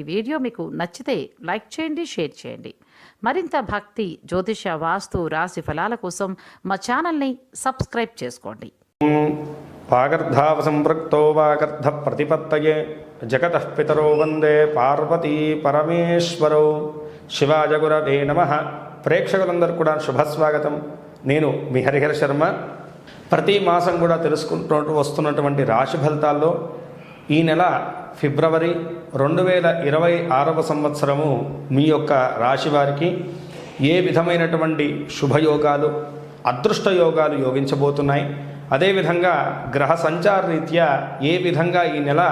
ఈ వీడియో మీకు నచ్చితే లైక్ చేయండి షేర్ చేయండి. మరింత భక్తి జ్యోతిష వాస్తు రాశి ఫలాల కోసం మా ఛానల్ని సబ్స్క్రైబ్ చేసుకోండి. వాగర్ధావ సంపృక్తో వాగర్ధ ప్రతిపత్తయే జగత పితరో వందే పార్వతీ పరమేశ్వరౌ. శివాజగురవే నమ. ప్రేక్షకులందరూ కూడా శుభస్వాగతం. నేను మీ హరిహర శర్మ. ప్రతి మాసం కూడా తెలుసుకుంటూ వస్తున్నటువంటి రాశి ఫలితాల్లో ఈ నెల ఫిబ్రవరి రెండు వేల ఇరవై ఆరవ సంవత్సరము మీ యొక్క రాశి వారికి ఏ విధమైనటువంటి శుభయోగాలు అదృష్ట యోగాలు యోగించబోతున్నాయి. అదేవిధంగా గ్రహ సంచార రీత్యా ఏ విధంగా ఈ నెల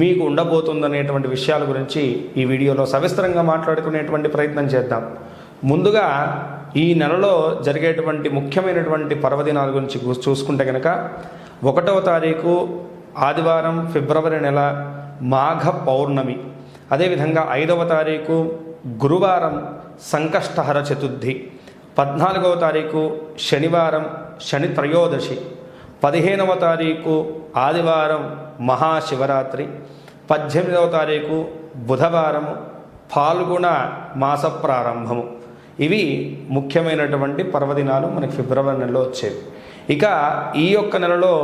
మీకు ఉండబోతుందనేటువంటి విషయాల గురించి ఈ వీడియోలో సవిస్తరంగా మాట్లాడుకునేటువంటి ప్రయత్నం చేద్దాం. ముందుగా ఈ నెలలో జరిగేటువంటి ముఖ్యమైనటువంటి పర్వదినాల గురించి చూసుకుంటే కనుక ఒకటవ తారీఖు ఆదివారం ఫిబ్రవరి నెల మాఘ పౌర్ణమి. అదేవిధంగా ఐదవ తారీఖు గురువారం సంకష్టహర చతుర్థి. పద్నాలుగవ తారీఖు శనివారం శని త్రయోదశి. పదిహేనవ తారీఖు ఆదివారం మహాశివరాత్రి. పద్దెనిమిదవ తారీఖు బుధవారము పాల్గొన మాస ప్రారంభము. ఇవి ముఖ్యమైనటువంటి పర్వదినాలు మనకి ఫిబ్రవరి నెలలో వచ్చేవి. ఇక ఈ యొక్క నెలలో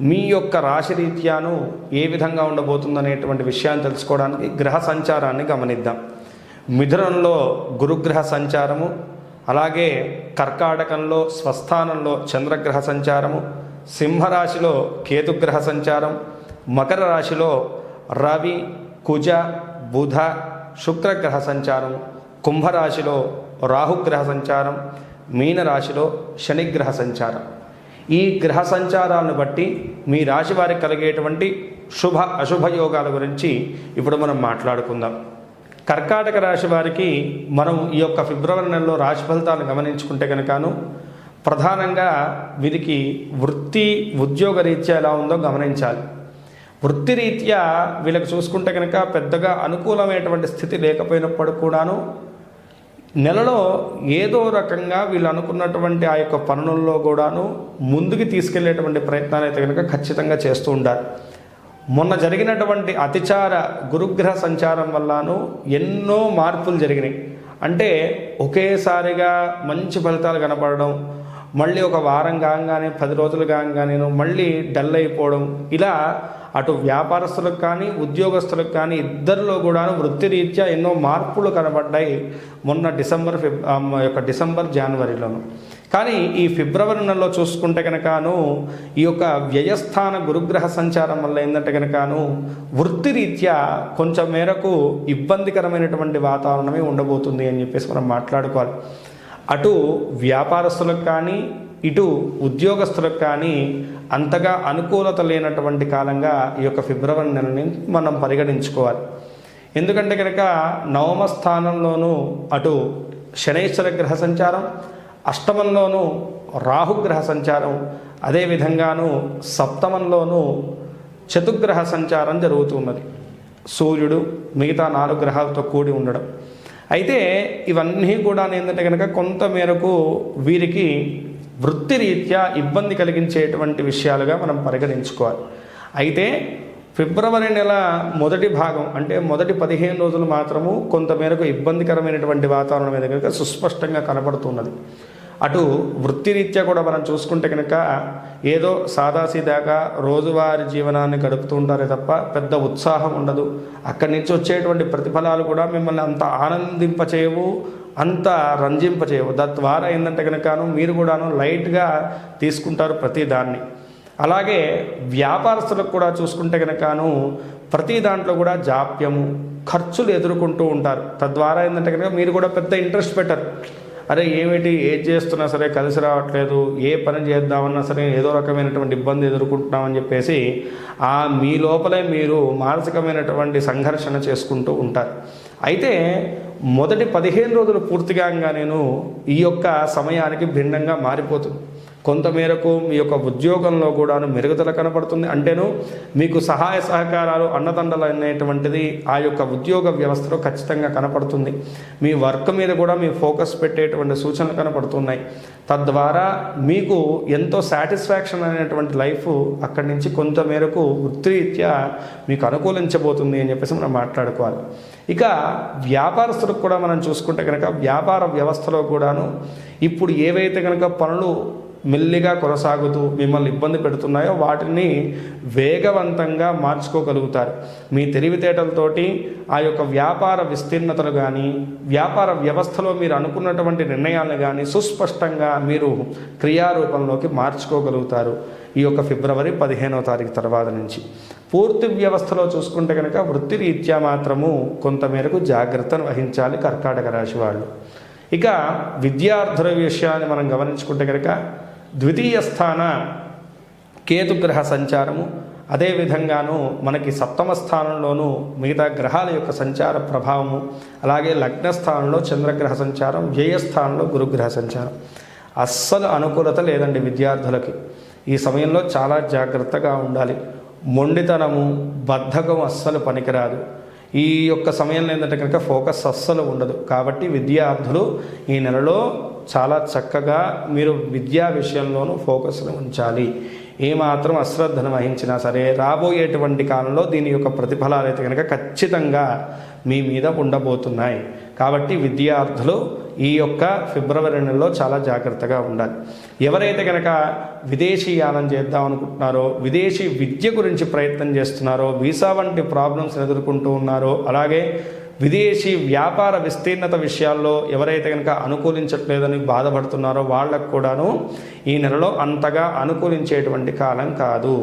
మీ యొక్క రాశి రీత్యాను ఏ విధంగా ఉండబోతుందనేటువంటి విషయాన్ని తెలుసుకోవడానికి గ్రహ సంచారాన్ని గమనిద్దాం. మిథునంలో గురుగ్రహ సంచారము అలాగే కర్కాటకంలో స్వస్థానంలో చంద్రగ్రహ సంచారము సింహరాశిలో కేతుగ్రహ సంచారం మకర రాశిలో రవి కుజ బుధ శుక్రగ్రహ సంచారం కుంభరాశిలో రాహుగ్రహ సంచారం మీనరాశిలో శనిగ్రహ సంచారం. ఈ గ్రహ సంచారాలను బట్టి మీ రాశి వారికి కలిగేటువంటి శుభ అశుభ యోగాల గురించి ఇప్పుడు మనం మాట్లాడుకుందాం. కర్కాటక రాశి వారికి మనం ఈ యొక్క ఫిబ్రవరి నెలలో రాశి ఫలితాలను గమనించుకుంటే కనుకను ప్రధానంగా వీరికి వృత్తి ఉద్యోగ రీత్యా ఎలా ఉందో గమనించాలి. వృత్తి రీత్యా వీళ్ళకి చూసుకుంటే కనుక పెద్దగా అనుకూలమైనటువంటి స్థితి లేకపోయినప్పుడు కూడాను నెలలో ఏదో రకంగా వీళ్ళు అనుకున్నటువంటి ఆ యొక్క పనులలో కూడాను ముందుకు తీసుకెళ్ళేటువంటి ప్రయత్నాలు అయితే కనుక ఖచ్చితంగా చేస్తూ ఉండాలి. మొన్న జరిగినటువంటి అతిచార గురుగ్రహ సంచారం వల్లను ఎన్నో మార్పులు జరిగినాయి. అంటే ఒకేసారిగా మంచి ఫలితాలు కనపడడం మళ్ళీ ఒక వారం కాగానే పది రోజులు కాగానే మళ్ళీ డల్ అయిపోవడం ఇలా అటు వ్యాపారస్తులకు కానీ ఉద్యోగస్తులకు కానీ ఇద్దరిలో కూడా వృత్తిరీత్యా ఎన్నో మార్పులు కనబడ్డాయి మొన్న డిసెంబర్ ఫిబ్ యొక్క డిసెంబర్ జనవరిలోను. కానీ ఈ ఫిబ్రవరి నెలలో చూసుకుంటే కనుకను ఈ యొక్క వ్యయస్థాన గురుగ్రహ సంచారం వల్ల ఏంటంటే కనుకను వృత్తిరీత్యా కొంచెం మేరకు ఇబ్బందికరమైనటువంటి వాతావరణమే ఉండబోతుంది అని చెప్పేసి మనం మాట్లాడుకోవాలి. అటు వ్యాపారస్తులకు కానీ ఇటు ఉద్యోగస్తులకు కానీ అంతగా అనుకూలత లేనటువంటి కాలంగా ఈ యొక్క ఫిబ్రవరి నెలని మనం పరిగణించుకోవాలి. ఎందుకంటే కనుక నవమ స్థానంలోనూ అటు శనైశ్వర గ్రహ సంచారం అష్టమంలోనూ రాహుగ్రహ సంచారం అదేవిధంగాను సప్తమంలోనూ చతుగ్రహ సంచారం జరుగుతున్నది సూర్యుడు మిగతా నాలుగు గ్రహాలతో కూడి ఉండడం. అయితే ఇవన్నీ కూడా ఏంటంటే కనుక కొంత మేరకు వీరికి వృత్తిరీత్యా ఇబ్బంది కలిగించేటువంటి విషయాలుగా మనం పరిగణించుకోవాలి. అయితే ఫిబ్రవరి నెల మొదటి భాగం అంటే మొదటి పదిహేను రోజులు మాత్రము కొంతమేరకు ఇబ్బందికరమైనటువంటి వాతావరణం మీద కనుక సుస్పష్టంగా కనబడుతున్నది. అటు వృత్తిరీత్యా కూడా మనం చూసుకుంటే కనుక ఏదో సాదాసీదాగా రోజువారి జీవనాన్ని గడుపుతూ ఉంటారే తప్ప పెద్ద ఉత్సాహం ఉండదు. అక్కడి నుంచి వచ్చేటువంటి ప్రతిఫలాలు కూడా మిమ్మల్ని అంత ఆనందింపచేయవు అంత రంజింపచేయవు తద్వారా ఏంటంటే కనుకను మీరు కూడాను లైట్గా తీసుకుంటారు ప్రతి దాన్ని. అలాగే వ్యాపారస్తులకు కూడా చూసుకుంటే కనుకను ప్రతి దాంట్లో కూడా జాప్యము ఖర్చులు ఎదుర్కొంటూ ఉంటారు. తద్వారా ఏంటంటే కనుక మీరు కూడా పెద్ద ఇంట్రెస్ట్ పెట్టరు. అరే ఏమిటి? ఏది చేస్తున్నా సరే కలిసి రావట్లేదు. ఏ పని చేద్దామన్నా సరే ఏదో రకమైనటువంటి ఇబ్బంది ఎదుర్కొంటున్నామని చెప్పేసి ఆ మీ లోపలే మీరు మానసికమైనటువంటి సంఘర్షణ చేసుకుంటూ ఉంటారు. అయితే మొదటి పదిహేను రోజులు పూర్తిగా నేను ఈ యొక్క సమయానికి భిన్నంగా మారిపోతుంది. కొంతమేరకు మీ యొక్క ఉద్యోగంలో కూడాను మెరుగుదల కనపడుతుంది అంటేను మీకు సహాయ సహకారాలు అన్నదండలు అనేటువంటిది ఆ యొక్క ఉద్యోగ వ్యవస్థలో ఖచ్చితంగా కనపడుతుంది. మీ వర్క్ మీద కూడా మీ ఫోకస్ పెట్టేటువంటి సూచనలు కనపడుతున్నాయి. తద్వారా మీకు ఎంతో సాటిస్ఫాక్షన్ అనేటువంటి లైఫ్ అక్కడి నుంచి కొంత మేరకు వృత్తిరీత్యా మీకు అనుకూలించబోతుంది అని చెప్పేసి మనం మాట్లాడుకోవాలి. ఇక వ్యాపారస్తులకు కూడా మనం చూసుకుంటే కనుక వ్యాపార వ్యవస్థలో కూడాను ఇప్పుడు ఏవైతే కనుక పనులు మెల్లిగా కొనసాగుతూ మిమ్మల్ని ఇబ్బంది పెడుతున్నాయో వాటిని వేగవంతంగా మార్చుకోగలుగుతారు. మీ తెలివితేటలతోటి ఆ యొక్క వ్యాపార విస్తీర్ణతలు కానీ వ్యాపార వ్యవస్థలో మీరు అనుకున్నటువంటి నిర్ణయాలను కానీ సుస్పష్టంగా మీరు క్రియారూపంలోకి మార్చుకోగలుగుతారు. ఈ యొక్క ఫిబ్రవరి పదిహేనవ తారీఖు తర్వాత నుంచి. పూర్తి వ్యవస్థలో చూసుకుంటే కనుక వృత్తి రీత్యా మాత్రము కొంతమేరకు జాగ్రత్తను వహించాలి కర్కాటక రాశి వాళ్ళు. ఇక విద్యార్థుల విషయాన్ని మనం గమనించుకుంటే కనుక ద్వితీయ స్థాన కేతుగ్రహ సంచారము. అదేవిధంగాను మనకి సప్తమ స్థానంలోనూ మిగతా గ్రహాల యొక్క సంచార ప్రభావము. అలాగే లగ్న స్థానంలో చంద్రగ్రహ సంచారం వ్యయ స్థానంలో గురుగ్రహ సంచారం. అస్సలు అనుకూలత లేదండి విద్యార్థులకి. ఈ సమయంలో చాలా జాగ్రత్తగా ఉండాలి. మొండితనము బద్ధకం అస్సలు పనికిరాదు. ఈ యొక్క సమయంలో ఏంటంటే కనుక ఫోకస్ అస్సలు ఉండదు. కాబట్టి విద్యార్థులు ఈ నెలలో చాలా చక్కగా మీరు విద్యా విషయంలోనూ ఫోకస్ను ఉంచాలి. ఏమాత్రం అశ్రద్ధను వహించినా సరే రాబోయేటువంటి కాలంలో దీని యొక్క ప్రతిఫలాలు అయితే కనుక ఖచ్చితంగా మీ మీద ఉండబోతున్నాయి. కాబట్టి విద్యార్థులు ఈ యొక్క ఫిబ్రవరి నెలలో చాలా జాగ్రత్తగా ఉండాలి. ఎవరైతే కనుక విదేశీయానం చేద్దాం అనుకుంటున్నారో విదేశీ విద్య గురించి ప్రయత్నం చేస్తున్నారో వీసా వంటి ప్రాబ్లమ్స్ ఎదుర్కొంటూ ఉన్నారో అలాగే విదేశీ వ్యాపార విస్తీర్ణత విషయాల్లో ఎవరైతే కనుక అనుకూలించట్లేదని బాధపడుతున్నారో వాళ్ళకు కూడాను ఈ నెలలో అంతగా అనుకూలించేటువంటి కాలం కాదు.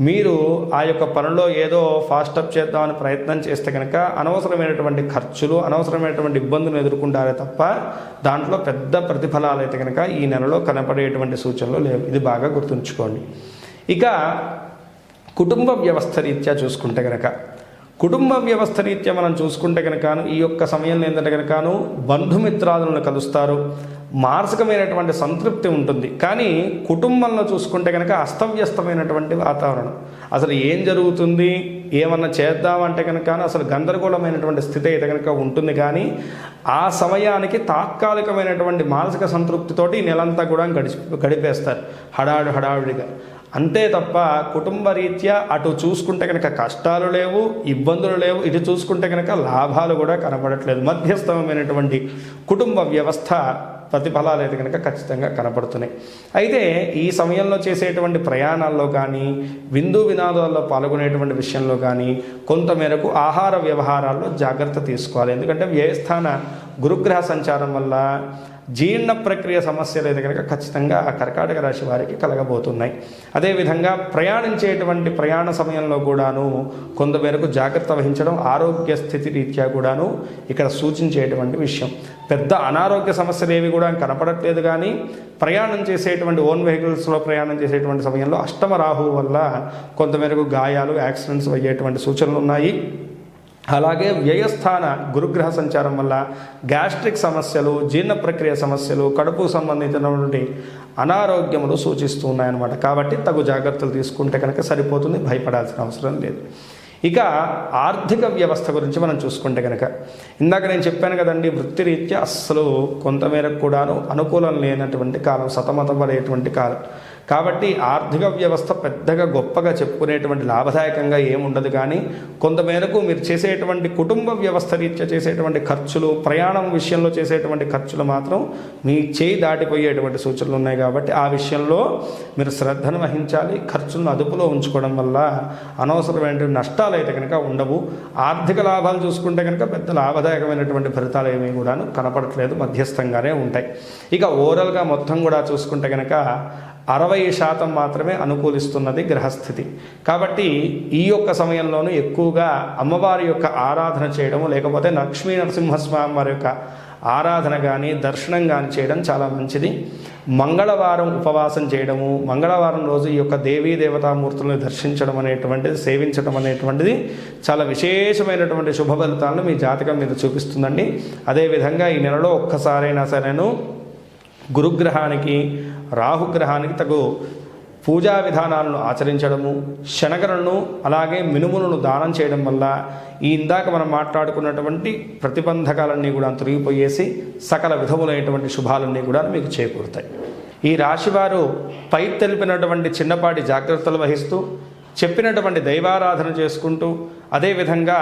మీరు ఆ యొక్క పనిలో ఏదో ఫాస్టప్ చేద్దామని ప్రయత్నం చేస్తే కనుక అనవసరమైనటువంటి ఖర్చులు అనవసరమైనటువంటి ఇబ్బందులు ఎదుర్కొంటారే తప్ప దాంట్లో పెద్ద ప్రతిఫలాలు అయితే కనుక ఈ నెలలో కనపడేటువంటి సూచనలు లేవు. ఇది బాగా గుర్తుంచుకోండి. ఇక కుటుంబ వ్యవస్థ రీత్యా చూసుకుంటే కనుక కుటుంబ వ్యవస్థ రీత్యా మనం చూసుకుంటే కనుకను ఈ యొక్క సమయంలో ఏంటంటే కనుకను బంధుమిత్రాదులను కలుస్తారు. మానసికమైనటువంటి సంతృప్తి ఉంటుంది. కానీ కుటుంబంలో చూసుకుంటే కనుక అస్తవ్యస్తమైనటువంటి వాతావరణం. అసలు ఏం జరుగుతుంది? ఏమన్నా చేద్దామంటే కనుక అసలు గందరగోళమైనటువంటి స్థితి అయితే కనుక ఉంటుంది. కానీ ఆ సమయానికి తాత్కాలికమైనటువంటి మానసిక సంతృప్తితోటి ఈ నెలంతా కూడా గడిచి గడిపేస్తారు. హడాడు హడావిడిగా. అంతే తప్ప కుటుంబ రీత్యా అటు చూసుకుంటే కనుక కష్టాలు లేవు ఇబ్బందులు లేవు ఇటు చూసుకుంటే కనుక లాభాలు కూడా కనపడట్లేదు మధ్యస్థమైనటువంటి కుటుంబ వ్యవస్థ ప్రతిఫలాలు అయితే కనుక ఖచ్చితంగా కనపడుతున్నాయి అయితే ఈ సమయంలో చేసేటువంటి ప్రయాణాల్లో కానీ విందు వినాదాల్లో పాల్గొనేటువంటి విషయంలో కానీ కొంతమేరకు ఆహార వ్యవహారాల్లో జాగ్రత్త తీసుకోవాలి. ఎందుకంటే వ్యయస్థాన గురుగ్రహ సంచారం వల్ల జీర్ణ ప్రక్రియ సమస్యలు అయితే కనుక ఖచ్చితంగా ఆ కర్కాటక రాశి వారికి కలగబోతున్నాయి. అదేవిధంగా ప్రయాణించేటువంటి ప్రయాణ సమయంలో కూడాను కొంతమేరకు జాగ్రత్త వహించడం ఆరోగ్య స్థితి రీత్యా కూడాను ఇక్కడ సూచించేటువంటి విషయం. పెద్ద అనారోగ్య సమస్యలు ఏవి కూడా కనపడట్లేదు కానీ ప్రయాణం చేసేటువంటి ఓన్ వెహికల్స్లో ప్రయాణం చేసేటువంటి సమయంలో అష్టమ రాహు వల్ల కొంతమేరకు గాయాలు యాక్సిడెంట్స్ అయ్యేటువంటి సూచనలు ఉన్నాయి. అలాగే వ్యయస్థాన గురుగ్రహ సంచారం వల్ల గ్యాస్ట్రిక్ సమస్యలు జీర్ణ ప్రక్రియ సమస్యలు కడుపు సంబంధించినటువంటి అనారోగ్యములు సూచిస్తూ ఉన్నాయన్నమాట. కాబట్టి తగు జాగ్రత్తలు తీసుకుంటే కనుక సరిపోతుంది భయపడాల్సిన అవసరం లేదు. ఇక ఆర్థిక వ్యవస్థ గురించి మనం చూసుకుంటే కనుక ఇందాక నేను చెప్పాను కదండి వృత్తిరీత్యా అస్సలు కొంతమేరకు కూడాను అనుకూలం లేనటువంటి కాలం సతమతపడేటువంటి కాలం. కాబట్టి ఆర్థిక వ్యవస్థ పెద్దగా గొప్పగా చెప్పుకునేటువంటి లాభదాయకంగా ఏముండదు కానీ కొంతమేరకు మీరు చేసేటువంటి కుటుంబ వ్యవస్థ రీత్యా చేసేటువంటి ఖర్చులు ప్రయాణం విషయంలో చేసేటువంటి ఖర్చులు మాత్రం మీ చేయి దాటిపోయేటువంటి సూచనలు ఉన్నాయి కాబట్టి ఆ విషయంలో మీరు శ్రద్ధను వహించాలి ఖర్చులను అదుపులో ఉంచుకోవడం వల్ల అనవసరమైన నష్టాలు అయితే కనుక ఉండవు. ఆర్థిక లాభాలు చూసుకుంటే కనుక పెద్ద లాభదాయకమైనటువంటి ఫలితాలు ఏమీ కూడాను కనపడట్లేదు మధ్యస్థంగానే ఉంటాయి. ఇక ఓవరాల్గా మొత్తం కూడా చూసుకుంటే కనుక అరవై శాతం మాత్రమే అనుకూలిస్తున్నది గ్రహస్థితి. కాబట్టి ఈ యొక్క సమయంలోనూ ఎక్కువగా అమ్మవారి యొక్క ఆరాధన చేయడము లేకపోతే లక్ష్మీ నరసింహస్వామి వారి యొక్క ఆరాధన కానీ దర్శనం కానీ చేయడం చాలా మంచిది. మంగళవారం ఉపవాసం చేయడము మంగళవారం రోజు ఈ యొక్క దేవీ దేవతామూర్తులను దర్శించడం అనేటువంటిది సేవించడం అనేటువంటిది చాలా విశేషమైనటువంటి శుభ ఫలితాలను మీ జాతకం మీద చూపిస్తుందండి. అదేవిధంగా ఈ నెలలో ఒక్కసారైనా సరేను గురుగ్రహానికి రాహుగ్రహానికి తగు పూజా విధానాలను ఆచరించడము శనగలను అలాగే మినుములను దానం చేయడం వల్ల ఈ ఇందాక మనం మాట్లాడుకున్నటువంటి ప్రతిబంధకాలన్నీ కూడా తొలగిపోయేసి సకల విధములైనటువంటి శుభాలన్నీ కూడా మీకు చేకూరుతాయి. ఈ రాశివారు పై తెలిపినటువంటి చిన్నపాటి జాగ్రత్తలు వహిస్తూ చెప్పినటువంటి దైవారాధన చేసుకుంటూ అదేవిధంగా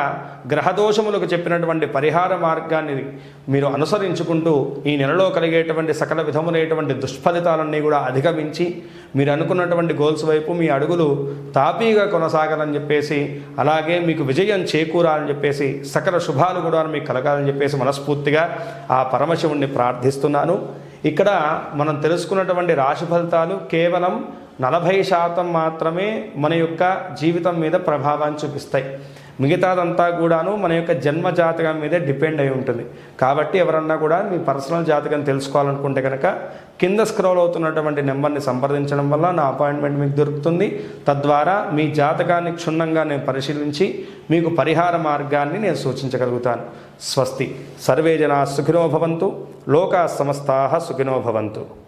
గ్రహదోషములకు చెప్పినటువంటి పరిహార మార్గాన్ని మీరు అనుసరించుకుంటూ ఈ నెలలో కలిగేటువంటి సకల విధములైనటువంటి దుష్ఫలితాలన్నీ కూడా అధిగమించి మీరు అనుకున్నటువంటి గోల్స్ వైపు మీ అడుగులు తాపీగా కొనసాగాలని చెప్పేసి అలాగే మీకు విజయం చేకూరాలని చెప్పేసి సకల శుభాలు కూడా మీకు కలగాలని చెప్పేసి మనస్ఫూర్తిగా ఆ పరమశివుణ్ణి ప్రార్థిస్తున్నాను. ఇక్కడ మనం తెలుసుకున్నటువంటి రాశి ఫలితాలు కేవలం నలభై శాతం మాత్రమే మన యొక్క జీవితం మీద ప్రభావాన్ని చూపిస్తాయి. మిగతాదంతా కూడాను మన యొక్క జన్మ జాతకం మీదే డిపెండ్ అయి ఉంటుంది. కాబట్టి ఎవరన్నా కూడా మీ పర్సనల్ జాతకం తెలుసుకోవాలనుకుంటే కనుక కింద స్క్రోల్ అవుతున్నటువంటి నెంబర్ని సంప్రదించడం వల్ల నా అపాయింట్మెంట్ మీకు దొరుకుతుంది. తద్వారా మీ జాతకాన్ని క్షుణ్ణంగా నేను పరిశీలించి మీకు పరిహార మార్గాన్ని నేను సూచించగలుగుతాను. స్వస్తి. సర్వే జనా సుఖినో భవంతు. లోకా సమస్తాహ సుఖినో భవంతు.